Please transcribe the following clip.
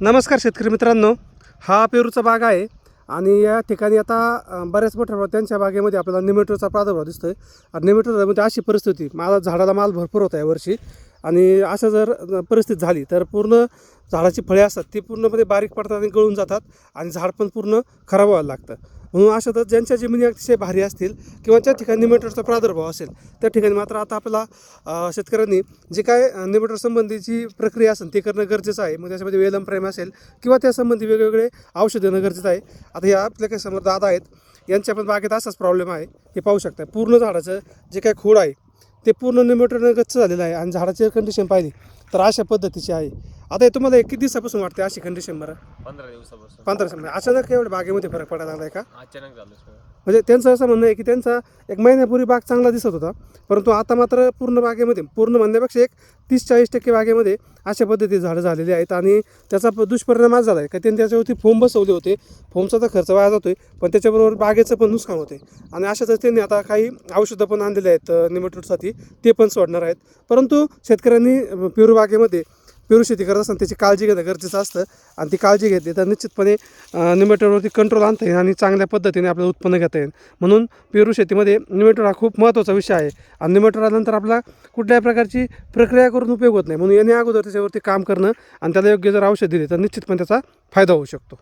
नमस्कार शेतकरी मित्रांनो. हा पेरूचा बाग आहे आणि या ठिकाणी आता बऱ्याच मोठ्या त्यांच्या बागेमध्ये आपल्याला निमेटोचा प्रादुर्भाव दिसतोय. आणि निमेटोमध्ये म्हणजे अशी परिस्थिती मला झाडाला माल भरपूर होता यावर्षी आणि असं जर परिस्थिती झाली तर पूर्ण झाडाची फळे असतात ती पूर्णपणे बारीक पडतात आणि गळून जातात आणि झाड पण पूर्ण खराब व्हायला लागतं. म्हणून अशा तर ज्यांच्या जमिनी अतिशय भारी असतील किंवा त्या ठिकाणी निमेटरचा प्रादुर्भाव असेल त्या ठिकाणी मात्र आता आपला शेतकऱ्यांनी जे काय निमेटर संबंधीची प्रक्रिया असेल ते करणं गरजेचं आहे. मग त्याच्यामध्ये वेलम प्रेम असेल किंवा त्यासंबंधी वेगवेगळे औषध देणं गरजेचं आहे. आता या आपल्या काही समोर दादा आहेत यांच्या पण बागेत असाच प्रॉब्लेम आहे. हे पाहू शकता पूर्ण झाडाचं जे काय खोड आहे ते पूर्ण निमेटरनं गच्च झालेलं आहे आणि झाडाची कंडिशन पाहिली तर अशा पद्धतीची आहे. आता हे तुम्हाला एक किती दिवसापासून वाटते अशी कंडिशन बरं? पंधरा दिवसापासून. पंधरा दिवसामध्ये अचानक एवढ्या बागेमध्ये फरक पडायला लागला आहे का? अचानक झालं सगळं. म्हणजे त्यांचं असं म्हणणं आहे की त्यांचा एक महिन्यापूर्वी बाग चांगला दिसत होता परंतु आता मात्र पूर्ण बागेमध्ये पूर्ण म्हणण्यापेक्षा एक तीस चाळीस टक्के बागेमध्ये अशा पद्धतीचे झाडं झालेली आहेत आणि त्याचा प- दुष्परिणाम आज झाला आहे का त्यांनी त्याच्यावरती फोम बसवले होते फोमचा तर खर्च वाया जातोय पण त्याच्याबरोबर बागेचं पण नुकसान होते आणि अशातच त्यांनी आता काही औषधं पण आणलेली आहेत निमेटोडसाठी ते पण सोडणार आहेत. परंतु शेतकऱ्यांनी पेरू बागेमध्ये पेरू शेती करत असताना त्याची काळजी घेणं गरजेचं असतं. आणि ती काळजी घेतली तर निश्चितपणे निमेटोडवरती कंट्रोल आणता येईल आणि चांगल्या पद्धतीने आपलं उत्पन्न घेता येईल. म्हणून पेरू शेतीमध्ये निमेटोड हा खूप महत्त्वाचा विषय आहे. आणि निमेटोडानंतर आल्यानंतर आपला कुठल्याही प्रकारची प्रक्रिया करून उपयोग होत नाही. म्हणून याने अगोदर त्याच्यावरती काम करणं आणि त्याला योग्य जर औषध दिले तर निश्चितपणे त्याचा फायदा होऊ शकतो.